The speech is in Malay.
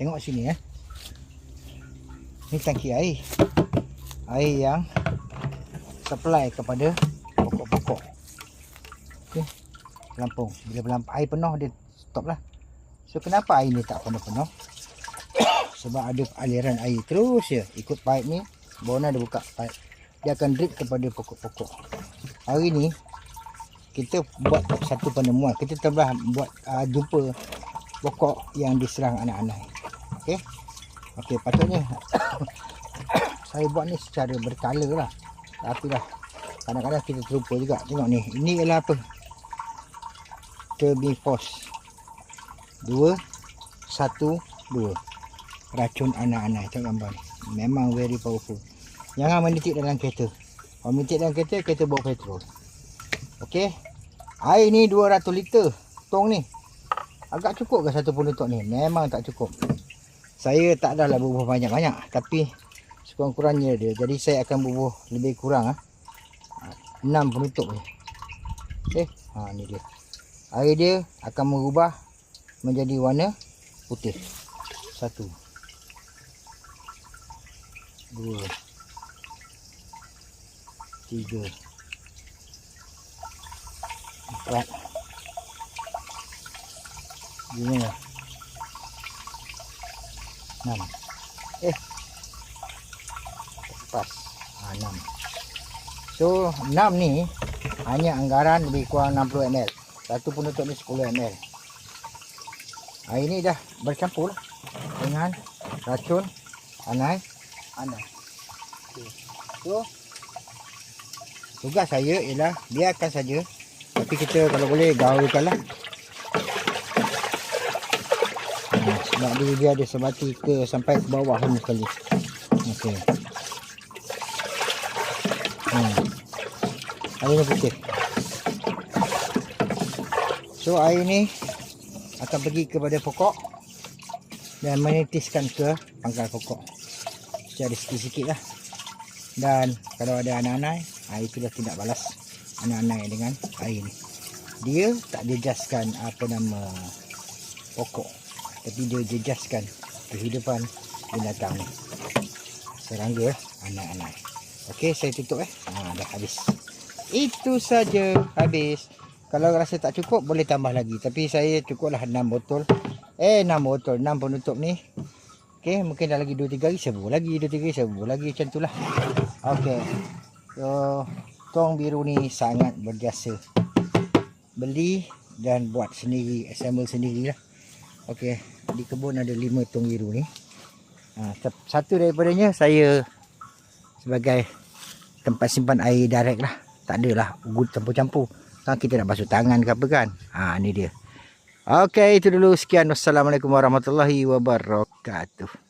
Tengok sini eh. Ni tangki air. Air yang supply kepada pokok-pokok. Okey. Pelampung. Bila pelampung air penuh dia stop lah. So kenapa air ni tak penuh-penuh? Sebab ada aliran air terus je ikut pipe ni. Bona dia buka pipe. Dia akan drip kepada pokok-pokok. Hari ni kita buat satu penemuan. Kita telah buat uh, jumpa pokok yang diserang anak-anak. Okey. Okey, patutnya saya buat ni secara berkala lah. Tapi lah kadang-kadang kita terlupa juga. Tengok ni. Ini ialah apa? Turbifos. Dua, satu, dua. Racun anak-anak. Tengok gambar ni. Memang very powerful. Jangan menitik dalam kereta. Kalau menitik dalam kereta, kereta bawa petrol. Okey. Air ni 200 liter. Tong ni. Agak cukup ke satu penutup ni? Memang tak cukup. Saya tak adalah bubuh banyak-banyak. Tapi sekurang-kurangnya dia. Jadi saya akan bubuh lebih kurang. ah. 6 penutup ni. Okey. Ha, ni dia. Air dia akan merubah menjadi warna putih. Satu. Dua. Tiga. Empat. Lima. Enam. Eh. Pas. Ha, enam. So, enam ni hanya anggaran lebih kurang 60 ml. Satu penutup ni 10 ml. Air ni dah bercampur lah dengan racun anai anai. Okay. So, tugas saya ialah biarkan saja. Tapi kita kalau boleh gaulkan lah. Sebab dia, dia ada sebati ke sampai ke bawah ni sekali. Okey. Hmm. Air ni putih. So air ni akan pergi kepada pokok dan menetiskan ke pangkal pokok. Secara sikit-sikit lah. Dan kalau ada anak-anak, air itulah tindak balas anak-anak dengan air ni. Dia tak jejaskan apa nama pokok. Tapi dia jejaskan kehidupan binatang ni. Serangga anak-anak. Okey, saya tutup eh. Ha, dah habis. Itu saja habis. Kalau rasa tak cukup boleh tambah lagi. Tapi saya cukuplah 6 botol. Eh 6 botol, 6 penutup ni. Okey, mungkin dah lagi 2 3 hari serbu lagi, 2 3 hari serbu lagi macam itulah. Okey. So tong biru ni sangat berjasa. Beli dan buat sendiri, assemble sendirilah. Okey, di kebun ada 5 tong biru ni. Ha, satu daripadanya saya sebagai tempat simpan air direct lah. Tak adalah good campur-campur. Kan kita nak basuh tangan ke apa kan. Ha ni dia. Okey itu dulu sekian. Wassalamualaikum warahmatullahi wabarakatuh.